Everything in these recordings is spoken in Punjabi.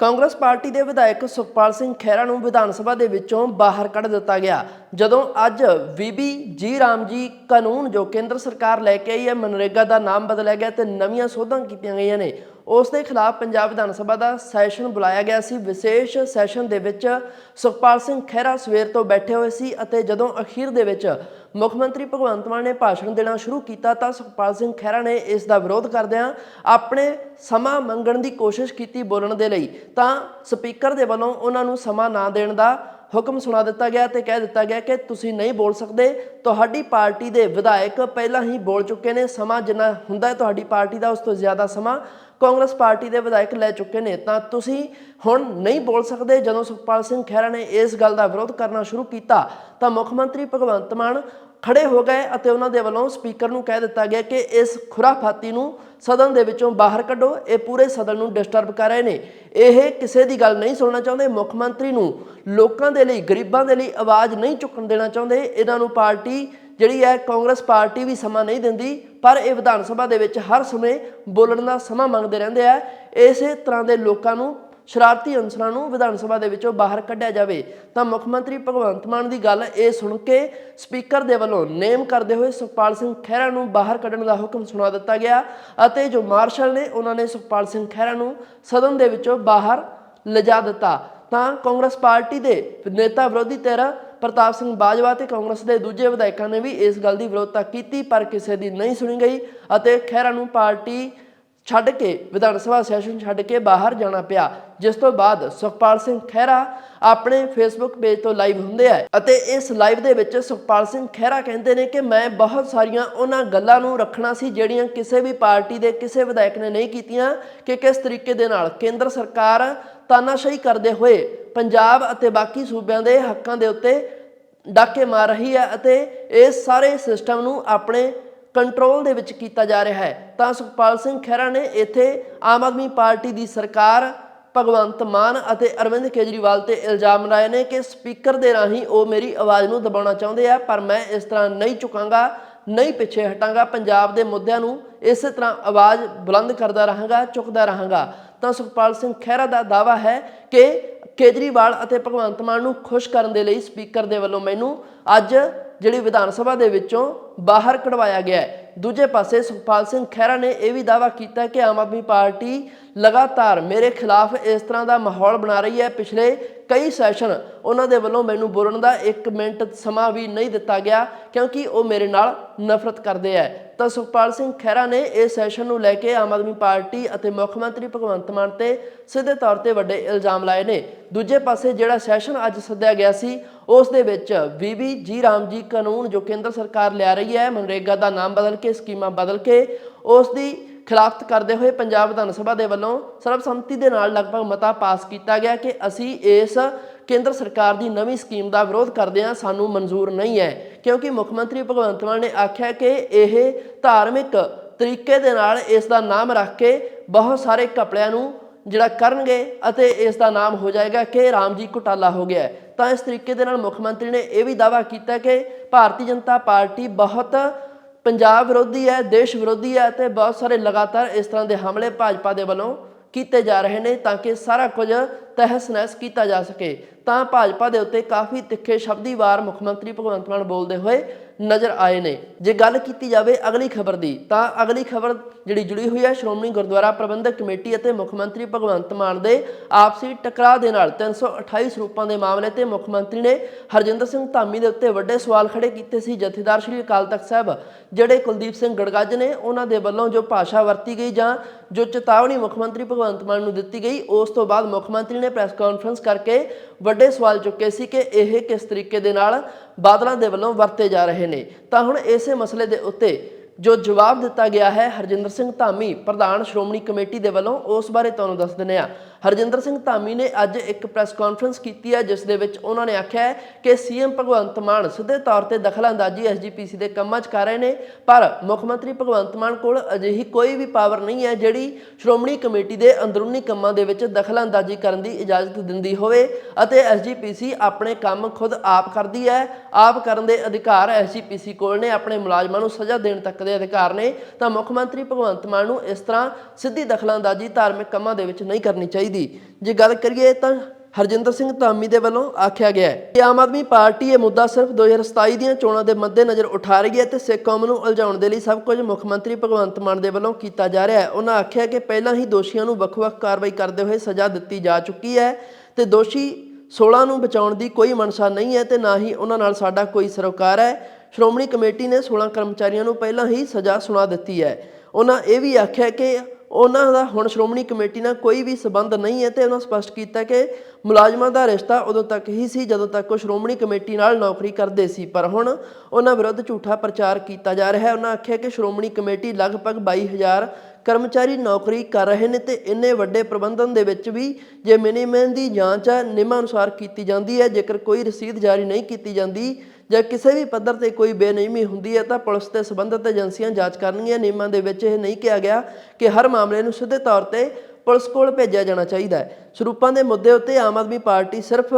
ਕਾਂਗਰਸ ਪਾਰਟੀ ਦੇ ਵਿਧਾਇਕ ਸੁਖਪਾਲ ਸਿੰਘ ਖਹਿਰਾ ਨੂੰ ਵਿਧਾਨ ਸਭਾ ਦੇ ਵਿੱਚੋਂ ਬਾਹਰ ਕੱਢ ਦਿੱਤਾ ਗਿਆ। ਜਦੋਂ ਅੱਜ ਬੀਬੀ ਜੀ ਰਾਮ ਜੀ ਕਾਨੂੰਨ ਜੋ ਕੇਂਦਰ ਸਰਕਾਰ ਲੈ ਕੇ ਆਈ ਹੈ, ਮਨਰੇਗਾ ਦਾ ਨਾਮ ਬਦਲਿਆ ਗਿਆ ਤੇ ਨਵੀਆਂ ਸੋਧਾਂ ਕੀਤੀਆਂ ਗਈਆਂ ਨੇ। ਉਸ ਦੇ ਖਿਲਾਫ ਪੰਜਾਬ ਵਿਧਾਨ ਸਭਾ ਦਾ ਸੈਸ਼ਨ ਬੁਲਾਇਆ ਗਿਆ ਸੀ। ਵਿਸ਼ੇਸ਼ ਸੈਸ਼ਨ ਦੇ ਵਿੱਚ ਸੁਖਪਾਲ ਸਿੰਘ ਖਹਿਰਾ ਸਵੇਰ ਤੋਂ ਬੈਠੇ ਹੋਏ ਸੀ ਅਤੇ ਜਦੋਂ ਅਖੀਰ ਦੇ ਵਿੱਚ ਮੁੱਖ ਮੰਤਰੀ ਭਗਵੰਤ ਮਾਨ ਨੇ ਭਾਸ਼ਣ ਦੇਣਾ ਸ਼ੁਰੂ ਕੀਤਾ ਤਾਂ ਸੁਖਪਾਲ ਸਿੰਘ ਖਹਿਰਾ ਨੇ ਇਸ ਦਾ ਵਿਰੋਧ ਕਰਦਿਆਂ ਆਪਣੇ ਸਮਾਂ ਮੰਗਣ ਦੀ ਕੋਸ਼ਿਸ਼ ਕੀਤੀ ਬੋਲਣ ਦੇ ਲਈ। ਤਾਂ ਸਪੀਕਰ ਦੇ ਵੱਲੋਂ ਉਹਨਾਂ ਨੂੰ ਸਮਾਂ ਨਾ ਦੇਣ ਦਾ ਹੁਕਮ ਸੁਣਾ ਦਿੱਤਾ ਗਿਆ ਤੇ ਕਹਿ ਦਿੱਤਾ ਗਿਆ ਕਿ ਤੁਸੀਂ ਨਹੀਂ ਬੋਲ ਸਕਦੇ। ਤੁਹਾਡੀ ਪਾਰਟੀ ਦੇ ਵਿਧਾਇਕ ਪਹਿਲਾਂ ਹੀ ਬੋਲ ਚੁੱਕੇ ਨੇ। ਸਮਾਂ ਜਿੰਨਾ ਹੁੰਦਾ ਹੈ, ਤੁਹਾਡੀ ਪਾਰਟੀ ਦਾ, ਉਸ ਤੋਂ ਜ਼ਿਆਦਾ ਸਮਾਂ ਕਾਂਗਰਸ ਪਾਰਟੀ ਦੇ ਵਿਧਾਇਕ ਲੈ ਚੁੱਕੇ ਨੇ। ਤਾਂ ਤੁਸੀਂ ਹੁਣ ਨਹੀਂ ਬੋਲ ਸਕਦੇ। ਜਦੋਂ ਸੁਖਪਾਲ ਸਿੰਘ ਖਹਿਰਾ ਨੇ ਇਸ ਗੱਲ ਦਾ ਵਿਰੋਧ ਕਰਨਾ ਸ਼ੁਰੂ ਕੀਤਾ, ਤਾਂ ਮੁੱਖ ਮੰਤਰੀ ਭਗਵੰਤ ਮਾਨ ਖੜੇ ਹੋ ਗਏ ਅਤੇ ਉਹਨਾਂ ਦੇ ਵੱਲੋਂ ਸਪੀਕਰ ਨੂੰ ਕਹਿ ਦਿੱਤਾ ਗਿਆ ਕਿ ਇਸ ਖੁਰਾਫਾਤੀ ਨੂੰ ਸਦਨ ਦੇ ਵਿੱਚੋਂ ਬਾਹਰ ਕੱਢੋ। ਇਹ ਪੂਰੇ ਸਦਨ ਨੂੰ ਡਿਸਟਰਬ ਕਰ ਰਹੇ ਨੇ। ਇਹ ਕਿਸੇ ਦੀ ਗੱਲ ਨਹੀਂ ਸੁਣਨਾ ਚਾਹੁੰਦੇ। ਮੁੱਖ ਮੰਤਰੀ ਨੂੰ ਲੋਕਾਂ ਦੇ ਲਈ, ਗਰੀਬਾਂ ਦੇ ਲਈ ਆਵਾਜ਼ ਨਹੀਂ ਚੁੱਕਣ ਦੇਣਾ ਚਾਹੁੰਦੇ। ਇਹਨਾਂ ਨੂੰ ਪਾਰਟੀ ਜਿਹੜੀ ਹੈ, ਕਾਂਗਰਸ ਪਾਰਟੀ ਵੀ ਸਮਾਂ ਨਹੀਂ ਦਿੰਦੀ, ਪਰ ਇਹ ਵਿਧਾਨ ਸਭਾ ਦੇ ਵਿੱਚ ਹਰ ਸਮੇਂ ਬੋਲਣ ਦਾ ਸਮਾਂ ਮੰਗਦੇ ਰਹਿੰਦੇ ਆ। ਇਸੇ ਤਰ੍ਹਾਂ ਦੇ ਲੋਕਾਂ ਨੂੰ ਸ਼ਰਾਰਤੀ ਅਨਸਰਾਂ ਨੂੰ ਵਿਧਾਨ ਸਭਾ ਦੇ ਵਿੱਚੋਂ ਬਾਹਰ ਕੱਢਿਆ ਜਾਵੇ, ਤਾਂ ਮੁੱਖ ਮੰਤਰੀ ਭਗਵੰਤ ਮਾਨ ਦੀ ਗੱਲ ਇਹ ਸੁਣ ਕੇ ਸਪੀਕਰ ਦੇ ਵੱਲੋਂ ਨੇਮ ਕਰਦੇ ਹੋਏ ਸੁਖਪਾਲ ਸਿੰਘ ਖਹਿਰਾ ਨੂੰ ਬਾਹਰ ਕੱਢਣ ਦਾ ਹੁਕਮ ਸੁਣਾ ਦਿੱਤਾ ਗਿਆ ਅਤੇ ਜੋ ਮਾਰਸ਼ਲ ਨੇ ਉਹਨਾਂ ਨੇ ਸੁਖਪਾਲ ਸਿੰਘ ਖਹਿਰਾ ਨੂੰ ਸਦਨ ਦੇ ਵਿੱਚੋਂ ਬਾਹਰ ਲਿਜਾ ਦਿੱਤਾ। ਤਾਂ ਕਾਂਗਰਸ ਪਾਰਟੀ ਦੇ ਨੇਤਾ ਵਿਰੋਧੀ ਧਿਰ ਪ੍ਰਤਾਪ ਸਿੰਘ ਬਾਜਵਾ ਤੇ ਕਾਂਗਰਸ ਦੇ ਦੂਜੇ ਵਿਧਾਇਕਾਂ ਨੇ ਵੀ ਇਸ ਗੱਲ ਦੀ ਵਿਰੋਧਤਾ ਕੀਤੀ, ਪਰ ਕਿਸੇ ਦੀ ਨਹੀਂ ਸੁਣੀ ਗਈ ਅਤੇ ਖਹਿਰਾ ਨੂੰ ਪਾਰਟੀ ਛੱਡ ਕੇ ਵਿਧਾਨ ਸਭਾ ਸੈਸ਼ਨ ਛੱਡ ਕੇ ਬਾਹਰ ਜਾਣਾ ਪਿਆ, ਜਿਸ ਤੋਂ ਬਾਅਦ ਸੁਖਪਾਲ ਸਿੰਘ ਖਹਿਰਾ ਆਪਣੇ ਫੇਸਬੁੱਕ ਪੇਜ ਤੋਂ ਲਾਈਵ ਹੁੰਦੇ ਆ ਅਤੇ ਇਸ ਲਾਈਵ ਦੇ ਵਿੱਚ ਸੁਖਪਾਲ ਸਿੰਘ ਖਹਿਰਾ ਕਹਿੰਦੇ ਨੇ ਕਿ ਮੈਂ ਬਹੁਤ ਸਾਰੀਆਂ ਉਹਨਾਂ ਗੱਲਾਂ ਨੂੰ ਰੱਖਣਾ ਸੀ ਜਿਹੜੀਆਂ ਕਿਸੇ ਵੀ ਪਾਰਟੀ ਦੇ ਕਿਸੇ ਵਿਧਾਇਕ ਨੇ ਨਹੀਂ ਕੀਤੀਆਂ ਕਿ ਕਿਸ ਤਰੀਕੇ ਦੇ ਨਾਲ ਕੇਂਦਰ ਸਰਕਾਰ ਤਾਨਾਸ਼ਾਹੀ ਕਰਦੇ ਹੋਏ ਪੰਜਾਬ ਅਤੇ ਬਾਕੀ ਸੂਬਿਆਂ ਦੇ ਹੱਕਾਂ ਦੇ ਉੱਤੇ ਡਾਕੇ ਮਾਰ ਰਹੀ ਹੈ ਅਤੇ ਇਸ ਸਾਰੇ ਸਿਸਟਮ ਨੂੰ ਆਪਣੇ ਕੰਟਰੋਲ ਦੇ ਵਿੱਚ ਕੀਤਾ ਜਾ ਰਿਹਾ ਹੈ। ਤਾਂ ਸੁਖਪਾਲ ਸਿੰਘ ਖਹਿਰਾ ਨੇ ਇੱਥੇ ਆਮ ਆਦਮੀ ਪਾਰਟੀ ਦੀ ਸਰਕਾਰ, ਭਗਵੰਤ ਮਾਨ ਅਤੇ ਅਰਵਿੰਦ ਕੇਜਰੀਵਾਲ ਤੇ ਇਲਜ਼ਾਮ ਲਾਏ ਨੇ ਕਿ ਸਪੀਕਰ ਦੇ ਰਾਹੀਂ ਉਹ ਮੇਰੀ ਆਵਾਜ਼ ਨੂੰ ਦਬਾਉਣਾ ਚਾਹੁੰਦੇ ਆ, ਪਰ ਮੈਂ ਇਸ ਤਰ੍ਹਾਂ ਨਹੀਂ ਝੁਕਾਂਗਾ, ਨਹੀਂ ਪਿੱਛੇ ਹਟਾਂਗਾ। ਪੰਜਾਬ ਦੇ ਮੁੱਦਿਆਂ ਨੂੰ ਇਸੇ ਤਰ੍ਹਾਂ ਆਵਾਜ਼ ਬੁਲੰਦ ਕਰਦਾ ਰਹਾਂਗਾ, ਚੁੱਕਦਾ ਰਹਾਂਗਾ। ਤਾਂ ਸੁਖਪਾਲ ਸਿੰਘ ਖਹਿਰਾ ਦਾ ਦਾਵਾ ਹੈ ਕਿ ਕੇਜਰੀਵਾਲ ਅਤੇ ਭਗਵੰਤ ਮਾਨ ਨੂੰ ਖੁਸ਼ ਕਰਨ ਦੇ ਲਈ ਸਪੀਕਰ ਦੇ ਵੱਲੋਂ ਮੈਨੂੰ ਅੱਜ ਜਿਹੜੀ ਵਿਧਾਨ ਸਭਾ ਦੇ ਵਿੱਚੋਂ ਬਾਹਰ ਕਢਵਾਇਆ ਗਿਆ ਹੈ। ਦੂਜੇ ਪਾਸੇ ਸੁਖਪਾਲ ਸਿੰਘ ਖਹਿਰਾ ਨੇ ਇਹ ਵੀ ਦਾਵਾ ਕੀਤਾ ਕਿ ਆਮ ਆਦਮੀ ਪਾਰਟੀ ਲਗਾਤਾਰ ਮੇਰੇ ਖਿਲਾਫ ਇਸ ਤਰ੍ਹਾਂ ਦਾ ਮਾਹੌਲ ਬਣਾ ਰਹੀ ਹੈ। ਪਿਛਲੇ ਕਈ ਸੈਸ਼ਨ ਉਹਨਾਂ ਦੇ ਵੱਲੋਂ ਮੈਨੂੰ ਬੋਲਣ ਦਾ 1 ਮਿੰਟ ਸਮਾਂ ਵੀ ਨਹੀਂ ਦਿੱਤਾ ਗਿਆ ਕਿਉਂਕਿ ਉਹ ਮੇਰੇ ਨਾਲ ਨਫ਼ਰਤ ਕਰਦੇ ਹੈ। ਤਾਂ ਸੁਖਪਾਲ ਸਿੰਘ ਖਹਿਰਾ ਨੇ ਇਸ ਸੈਸ਼ਨ ਨੂੰ ਲੈ ਕੇ ਆਮ ਆਦਮੀ ਪਾਰਟੀ ਅਤੇ ਮੁੱਖ ਮੰਤਰੀ ਭਗਵੰਤ ਮਾਨ ਤੇ ਸਿੱਧੇ ਤੌਰ ਤੇ ਵੱਡੇ ਇਲਜ਼ਾਮ ਲਾਏ ਨੇ। ਦੂਜੇ ਪਾਸੇ ਜਿਹੜਾ ਸੈਸ਼ਨ ਅੱਜ ਸੱਦਿਆ ਗਿਆ ਸੀ, ਉਸ ਦੇ ਵਿੱਚ ਵੀਬੀ ਜੀ ਰਾਮ ਜੀ ਕਾਨੂੰਨ ਜੋ ਕੇਂਦਰ ਸਰਕਾਰ ਲਿਆ ਰਹੀ ਹੈ ਮਨਰੇਗਾ ਦਾ ਨਾਮ ਬਦਲ ਕੇ, ਸਕੀਮਾਂ ਬਦਲ ਕੇ, ਉਸ ਦੀ ਖਿਲਾਫਤ ਕਰਦੇ ਹੋਏ ਪੰਜਾਬ ਵਿਧਾਨ ਸਭਾ ਦੇ ਵੱਲੋਂ ਸਰਬਸੰਮਤੀ ਦੇ ਨਾਲ ਲਗਭਗ ਮਤਾ ਪਾਸ ਕੀਤਾ ਗਿਆ ਕਿ ਅਸੀਂ ਇਸ ਕੇਂਦਰ ਸਰਕਾਰ ਦੀ ਨਵੀਂ ਸਕੀਮ ਦਾ ਵਿਰੋਧ ਕਰਦੇ ਹਾਂ, ਸਾਨੂੰ ਮਨਜ਼ੂਰ ਨਹੀਂ ਹੈ। ਕਿਉਂਕਿ ਮੁੱਖ ਮੰਤਰੀ ਭਗਵੰਤ ਮਾਨ ਨੇ ਆਖਿਆ ਕਿ ਇਹ ਧਾਰਮਿਕ ਤਰੀਕੇ ਦੇ ਨਾਲ ਇਸ ਦਾ ਨਾਮ ਰੱਖ ਕੇ ਬਹੁਤ ਸਾਰੇ ਕਪੜਿਆਂ ਨੂੰ ਜਿਹੜਾ ਕਰਨਗੇ ਅਤੇ ਇਸ ਦਾ ਨਾਮ ਹੋ ਜਾਏਗਾ ਕਿ ਰਾਮ ਜੀ ਘੁਟਾਲਾ ਹੋ ਗਿਆ ਤਾਂ ਇਸ ਤਰੀਕੇ ਦੇ ਨਾਲ ਮੁੱਖ ਮੰਤਰੀ ਨੇ ਇਹ ਵੀ ਦਾਅਵਾ ਕੀਤਾ ਕਿ ਭਾਰਤੀ ਜਨਤਾ ਪਾਰਟੀ ਬਹੁਤ ਪੰਜਾਬ ਵਿਰੋਧੀ ਹੈ, ਦੇਸ਼ ਵਿਰੋਧੀ ਹੈ ਤੇ ਬਹੁਤ ਸਾਰੇ ਲਗਾਤਾਰ ਇਸ ਤਰ੍ਹਾਂ ਦੇ ਹਮਲੇ ਭਾਜਪਾ ਦੇ ਵੱਲੋਂ ਕੀਤੇ ਜਾ ਰਹੇ ਨੇ ਤਾਂ ਕਿ ਸਾਰਾ ਕੁਝ ਤਹਿਸ ਨਹਿਸ ਕੀਤਾ ਜਾ ਸਕੇ। ਤਾਂ ਭਾਜਪਾ ਦੇ ਉੱਤੇ ਕਾਫੀ ਤਿੱਖੇ ਸ਼ਬਦੀ ਵਾਰ ਮੁੱਖ ਮੰਤਰੀ ਭਗਵੰਤ ਮਾਨ ਬੋਲਦੇ ਹੋਏ ਨਜ਼ਰ ਆਏ ਨੇ। ਜੇ ਗੱਲ ਕੀਤੀ ਜਾਵੇ ਅਗਲੀ ਖਬਰ ਦੀ, ਤਾਂ ਅਗਲੀ ਖਬਰ ਜਿਹੜੀ ਜੁੜੀ ਹੋਈ ਹੈ ਸ਼੍ਰੋਮਣੀ ਗੁਰਦੁਆਰਾ ਪ੍ਰਬੰਧਕ ਕਮੇਟੀ ਅਤੇ ਮੁੱਖ ਮੰਤਰੀ ਭਗਵੰਤ ਮਾਨ ਦੇ ਆਪਸੀ ਟਕਰਾਅ ਦੇ ਨਾਲ 328 ਸਰੂਪਾਂ ਦੇ ਮਾਮਲੇ ਤੇ ਮੁੱਖ ਮੰਤਰੀ ਨੇ ਹਰਜਿੰਦਰ ਸਿੰਘ ਧਾਮੀ ਦੇ ਉੱਤੇ ਵੱਡੇ ਸਵਾਲ ਖੜੇ ਕੀਤੇ ਸੀ। ਜਥੇਦਾਰ ਸ਼੍ਰੀ ਅਕਾਲ ਤਖਤ ਸਾਹਿਬ, ਜਿਹੜੇ ਕੁਲਦੀਪ ਸਿੰਘ ਗੜਗੱਜ ਨੇ, ਉਹਨਾਂ ਦੇ ਵੱਲੋਂ ਜੋ ਭਾਸ਼ਾ ਵਰਤੀ ਗਈ ਜਾਂ ਜੋ ਚੇਤਾਵਨੀ ਮੁੱਖ ਮੰਤਰੀ ਭਗਵੰਤ ਮਾਨ ਨੂੰ ਦਿੱਤੀ ਗਈ, ਉਸ ਤੋਂ ਬਾਅਦ ਮੁੱਖ ਮੰਤਰੀ ਨੇ ਪ੍ਰੈਸ ਕਾਨਫਰੰਸ ਕਰਕੇ ਵੱਡੇ ਸਵਾਲ ਚੁੱਕੇ ਸੀ ਕਿ ਇਹ ਕਿਸ ਤਰੀਕੇ ਦੇ ਨਾਲ ਬਾਦਲਾਂ ਦੇ ਵੱਲੋਂ ਵਰਤੇ ਜਾ ਰਹੇ ਨੇ। ਤਾਂ ਹੁਣ ਇਸੇ ਮਸਲੇ ਦੇ ਉੱਤੇ ਜੋ ਜਵਾਬ ਦਿੱਤਾ ਗਿਆ ਹੈ, ਹਰਜਿੰਦਰ ਸਿੰਘ ਧਾਮੀ, ਪ੍ਰਧਾਨ ਸ਼੍ਰੋਮਣੀ ਕਮੇਟੀ ਦੇ ਵੱਲੋਂ, ਉਸ ਬਾਰੇ ਤੁਹਾਨੂੰ ਦੱਸ ਦਿੰਦੇ ਆ ਹਰਜਿੰਦਰ ਸਿੰਘ ਧਾਮੀ ਨੇ ਅੱਜ ਇੱਕ ਪ੍ਰੈਸ ਕਾਨਫਰੰਸ ਕੀਤੀ ਹੈ, ਜਿਸ ਦੇ ਵਿੱਚ ਉਹਨਾਂ ਨੇ ਆਖਿਆ ਹੈ ਕਿ ਸੀਐਮ ਭਗਵੰਤ ਮਾਨ ਸਿੱਧੇ ਤੌਰ ਤੇ ਦਖਲਅੰਦਾਜ਼ੀ ਐਸਜੀਪੀਸੀ ਦੇ ਕੰਮਾਂ 'ਚ ਕਰ ਰਹੇ ਨੇ, ਪਰ ਮੁੱਖ ਮੰਤਰੀ ਭਗਵੰਤ ਮਾਨ ਕੋਲ ਅਜਿਹੀ ਕੋਈ ਵੀ ਪਾਵਰ ਨਹੀਂ ਹੈ ਜਿਹੜੀ ਸ਼੍ਰੋਮਣੀ ਕਮੇਟੀ ਦੇ ਅੰਦਰੂਨੀ ਕੰਮਾਂ ਦੇ ਵਿੱਚ ਦਖਲਅੰਦਾਜ਼ੀ ਕਰਨ ਦੀ ਇਜਾਜ਼ਤ ਦਿੰਦੀ ਹੋਵੇ ਅਤੇ ਐਸਜੀਪੀਸੀ ਆਪਣੇ ਕੰਮ ਖੁਦ ਆਪ ਕਰਦੀ ਹੈ। ਆਪ ਕਰਨ ਦੇ ਅਧਿਕਾਰ ਐਸਜੀਪੀਸੀ ਕੋਲ ਨੇ, ਆਪਣੇ ਮੁਲਾਜ਼ਮਾਂ ਨੂੰ ਸਜ਼ਾ ਦੇਣ ਤੱਕ ਦੇ ਅਧਿਕਾਰ ਨੇ, ਤਾਂ ਮੁੱਖ ਮੰਤਰੀ ਭਗਵੰਤ ਮਾਨ ਨੂੰ ਇਸ ਤਰ੍ਹਾਂ ਸਿੱਧੀ ਦਖਲਅੰਦਾਜ਼ੀ ਧਾਰਮਿਕ ਕੰਮਾਂ ਦੇ ਵਿੱਚ ਨਹੀਂ ਕਰਨੀ ਚਾਹੀਦੀ। ਚਾਹੀਦੀ। ਜੇ ਗੱਲ ਕਰੀਏ ਤਾਂ ਹਰਜਿੰਦਰ ਸਿੰਘ ਧਾਮੀ ਦੇ ਵੱਲੋਂ ਆਖਿਆ ਗਿਆ ਹੈ ਕਿ ਆਮ ਆਦਮੀ ਪਾਰਟੀ ਇਹ ਮੁੱਦਾ ਸਿਰਫ 2027 ਦੀਆਂ ਚੋਣਾਂ ਦੇ ਮੱਦੇਨਜ਼ਰ ਉਠਾ ਰਹੀ ਹੈ ਤੇ ਸਿੱਖ ਕੌਮ ਨੂੰ ਉਲਝਾਉਣ ਦੇ ਲਈ ਸਭ ਕੁਝ ਮੁੱਖ ਮੰਤਰੀ ਭਗਵੰਤ ਮਾਨ ਦੇ ਵੱਲੋਂ ਕੀਤਾ ਜਾ ਰਿਹਾ ਹੈ। ਉਹਨਾਂ ਆਖਿਆ ਕਿ ਪਹਿਲਾਂ ਹੀ ਦੋਸ਼ੀਆਂ ਨੂੰ ਵੱਖ-ਵੱਖ ਕਾਰਵਾਈ ਕਰਦੇ ਹੋਏ ਸਜ਼ਾ ਦਿੱਤੀ ਜਾ ਚੁੱਕੀ ਹੈ ਤੇ ਦੋਸ਼ੀ 16 ਨੂੰ ਬਚਾਉਣ ਦੀ ਕੋਈ ਮਨਸ਼ਾ ਨਹੀਂ ਹੈ ਤੇ ਨਾ ਹੀ ਉਹਨਾਂ ਨਾਲ ਸਾਡਾ ਕੋਈ ਸਰੋਕਾਰ ਹੈ। ਸ਼੍ਰੋਮਣੀ ਕਮੇਟੀ ਨੇ 16 ਕਰਮਚਾਰੀਆਂ ਨੂੰ ਪਹਿਲਾਂ ਹੀ ਸਜ਼ਾ ਸੁਣਾ ਦਿੱਤੀ ਹੈ। ਉਹਨਾਂ ਇਹ ਵੀ ਆਖਿਆ ਕਿ ਉਹਨਾਂ ਦਾ ਹੁਣ ਸ਼੍ਰੋਮਣੀ ਕਮੇਟੀ ਨਾਲ ਕੋਈ ਵੀ ਸਬੰਧ ਨਹੀਂ ਹੈ ਤੇ ਉਹਨਾਂ ਸਪਸ਼ਟ ਕੀਤਾ ਕਿ ਮੁਲਾਜ਼ਮਾਂ ਦਾ ਰਿਸ਼ਤਾ ਉਦੋਂ ਤੱਕ ਹੀ ਸੀ ਜਦੋਂ ਤੱਕ ਉਹ ਸ਼੍ਰੋਮਣੀ ਕਮੇਟੀ ਨਾਲ ਨੌਕਰੀ ਕਰਦੇ ਸੀ। ਪਰ ਹੁਣ ਉਹਨਾਂ ਵਿਰੁੱਧ ਝੂਠਾ ਪ੍ਰਚਾਰ ਕੀਤਾ ਜਾ ਰਿਹਾ ਹੈ। ਉਹਨਾਂ ਆਖਿਆ ਕਿ ਸ਼੍ਰੋਮਣੀ ਕਮੇਟੀ ਲਗਭਗ 22000 ਕਰਮਚਾਰੀ ਨੌਕਰੀ ਕਰ ਰਹੇ ਨੇ ਤੇ ਇੰਨੇ ਵੱਡੇ ਪ੍ਰਬੰਧਨ ਦੇ ਵਿੱਚ ਵੀ ਜੇ ਮਿਨੀਮਮ ਦੀ ਜਾਂਚ ਹੈ ਨਿਯਮਾਂ ਅਨੁਸਾਰ ਕੀਤੀ ਜਾਂਦੀ ਹੈ। ਜੇਕਰ ਕੋਈ ਰਸੀਦ ਜਾਰੀ ਨਹੀਂ ਕੀਤੀ ਜਾਂਦੀ ਜਾਂ ਕਿਸੇ ਵੀ ਪੱਧਰ ਤੇ ਕੋਈ ਬੇਨਿਯਮੀ ਹੁੰਦੀ ਹੈ ਤਾਂ ਪੁਲਿਸ ਤੇ ਸੰਬੰਧਿਤ ਏਜੰਸੀਆਂ ਜਾਂਚ ਕਰਨਗੀਆਂ। ਨਿਯਮਾਂ ਦੇ ਵਿੱਚ ਇਹ ਨਹੀਂ ਕਿਹਾ ਗਿਆ ਕਿ ਹਰ ਮਾਮਲੇ ਨੂੰ ਸਿੱਧੇ ਤੌਰ ਤੇ ਪੁਲਿਸ ਕੋਲ ਭੇਜਿਆ ਜਾਣਾ ਚਾਹੀਦਾ ਹੈ। ਸਰੂਪਾਂ ਦੇ ਮੁੱਦੇ ਉੱਤੇ ਆਮ ਆਦਮੀ ਪਾਰਟੀ ਸਿਰਫ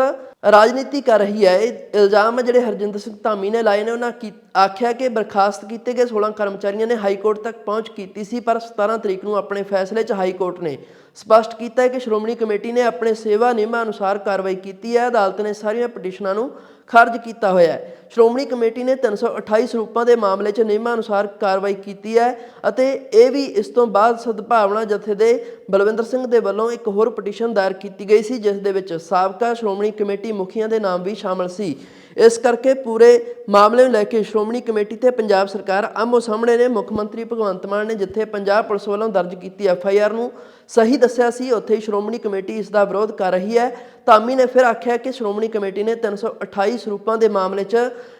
ਰਾਜਨੀਤੀ ਕਰ ਰਹੀ ਹੈ। ਇਹ ਇਲਜ਼ਾਮ ਜਿਹੜੇ ਹਰਜਿੰਦਰ ਸਿੰਘ ਧਾਮੀ ਨੇ ਲਾਏ ਨੇ, ਉਹਨਾਂ ਕੀ ਆਖਿਆ ਕਿ ਬਰਖਾਸਤ ਕੀਤੇ ਗਏ 16 ਕਰਮਚਾਰੀਆਂ ਨੇ ਹਾਈ ਕੋਰਟ ਤੱਕ ਪਹੁੰਚ ਕੀਤੀ ਸੀ, ਪਰ 17 ਤਰੀਕ ਨੂੰ ਆਪਣੇ ਫੈਸਲੇ 'ਚ ਹਾਈ ਕੋਰਟ ਨੇ ਸਪਸ਼ਟ ਕੀਤਾ ਹੈ ਕਿ ਸ਼੍ਰੋਮਣੀ ਕਮੇਟੀ ਨੇ ਆਪਣੇ ਸੇਵਾ ਨਿਯਮਾਂ ਅਨੁਸਾਰ ਕਾਰਵਾਈ ਕੀਤੀ ਹੈ। ਅਦਾਲਤ ਨੇ ਸਾਰੀਆਂ ਪਟੀਸ਼ਨਾਂ ਨੂੰ ਖਾਰਜ ਕੀਤਾ ਹੋਇਆ ਹੈ। ਸ਼੍ਰੋਮਣੀ ਕਮੇਟੀ ਨੇ 328 ਸਰੂਪਾਂ ਦੇ ਮਾਮਲੇ 'ਚ ਨਿਯਮਾਂ ਅਨੁਸਾਰ ਕਾਰਵਾਈ ਕੀਤੀ ਹੈ ਅਤੇ ਇਹ ਵੀ ਇਸ ਤੋਂ ਬਾਅਦ ਸਦਭਾਵਨਾ ਜਥੇ ਦੇ ਬਲਵਿੰਦਰ ਸਿੰਘ ਦੇ ਵੱਲੋਂ ਇੱਕ ਹੋਰ ਪਟੀਸ਼ਨ ਦਾਇਰ ਕੀਤੀ ਗਈ ਸੀ, ਜਿਸ ਦੇ ਵਿੱਚ ਸਾਬਕਾ ਸ਼੍ਰੋਮਣੀ ਕਮੇਟੀ ਮੁਖੀਆਂ ਦੇ ਨਾਮ ਵੀ ਸ਼ਾਮਲ ਸੀ। ਇਸ ਕਰਕੇ ਪੂਰੇ ਮਾਮਲੇ ਨੂੰ ਲੈ ਕੇ ਸ਼੍ਰੋਮਣੀ ਕਮੇਟੀ ਤੇ ਪੰਜਾਬ ਸਰਕਾਰ ਆਮੋ ਸਾਹਮਣੇ ਨੇ। ਮੁੱਖ ਮੰਤਰੀ ਭਗਵੰਤ ਮਾਨ ਨੇ ਜਿੱਥੇ ਪੰਜਾਬ ਪੁਲਿਸ ਵੱਲੋਂ ਦਰਜ ਕੀਤੀ ਐਫ ਆਈ ਆਰ ਨੂੰ ਸਹੀ ਦੱਸਿਆ ਸੀ, ਉੱਥੇ ਹੀ ਸ਼੍ਰੋਮਣੀ ਕਮੇਟੀ ਇਸ ਦਾ ਵਿਰੋਧ ਕਰ ਰਹੀ ਹੈ। ਧਾਮੀ ਨੇ ਫਿਰ ਆਖਿਆ ਕਿ ਸ਼੍ਰੋਮਣੀ ਕਮੇਟੀ ਨੇ 328 ਸਰੂਪਾਂ ਦੇ ਮਾਮਲੇ 'ਚ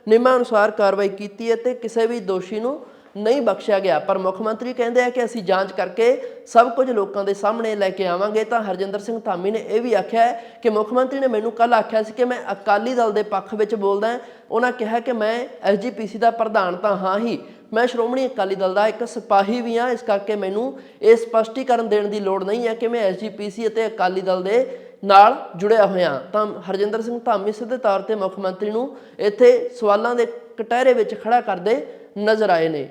ਨਿਯਮਾਂ ਅਨੁਸਾਰ ਕਾਰਵਾਈ ਕੀਤੀ ਹੈ ਤੇ ਕਿਸੇ ਵੀ ਦੋਸ਼ੀ ਨੂੰ ਨਹੀਂ ਬਖਸ਼ਿਆ ਗਿਆ। ਪਰ ਮੁੱਖ ਮੰਤਰੀ ਕਹਿੰਦੇ ਆ ਕਿ ਅਸੀਂ ਜਾਂਚ ਕਰਕੇ ਸਭ ਕੁਝ ਲੋਕਾਂ ਦੇ ਸਾਹਮਣੇ ਲੈ ਕੇ ਆਵਾਂਗੇ। ਤਾਂ ਹਰਜਿੰਦਰ ਸਿੰਘ ਧਾਮੀ ਨੇ ਇਹ ਵੀ ਆਖਿਆ ਹੈ ਕਿ ਮੁੱਖ ਮੰਤਰੀ ਨੇ ਮੈਨੂੰ ਕੱਲ ਆਖਿਆ ਸੀ ਕਿ ਮੈਂ ਅਕਾਲੀ ਦਲ ਦੇ ਪੱਖ ਵਿੱਚ ਬੋਲਦਾ ਉਹਨਾਂ ਕਿਹਾ ਕਿ ਮੈਂ ਐਸਜੀਪੀਸੀ ਦਾ ਪ੍ਰਧਾਨ ਤਾਂ ਹਾਂ ਹੀ। ਮੈਂ ਸ਼੍ਰੋਮਣੀ ਅਕਾਲੀ ਦਲ ਦਾ ਇੱਕ ਸਿਪਾਹੀ ਵੀ ਹਾਂ। ਇਸ ਕਰਕੇ ਮੈਨੂੰ ਇਹ ਸਪਸ਼ਟੀਕਰਨ ਦੇਣ ਦੀ ਲੋੜ ਨਹੀਂ ਹੈ ਕਿ ਮੈਂ ਐਸਜੀਪੀਸੀ ਅਤੇ ਅਕਾਲੀ ਦਲ ਦੇ ਨਾਲ ਜੁੜਿਆ ਹੋਇਆ। ਤਾਂ ਹਰਜਿੰਦਰ ਸਿੰਘ ਧਾਮੀ ਸਿੱਧੇ ਤੌਰ ਤੇ ਮੁੱਖ ਮੰਤਰੀ ਨੂੰ ਇੱਥੇ ਸਵਾਲਾਂ ਦੇ ਕਟਹਿਰੇ ਵਿੱਚ ਖੜਾ ਕਰਦੇ ਨਜ਼ਰ ਆਏ ਨੇ।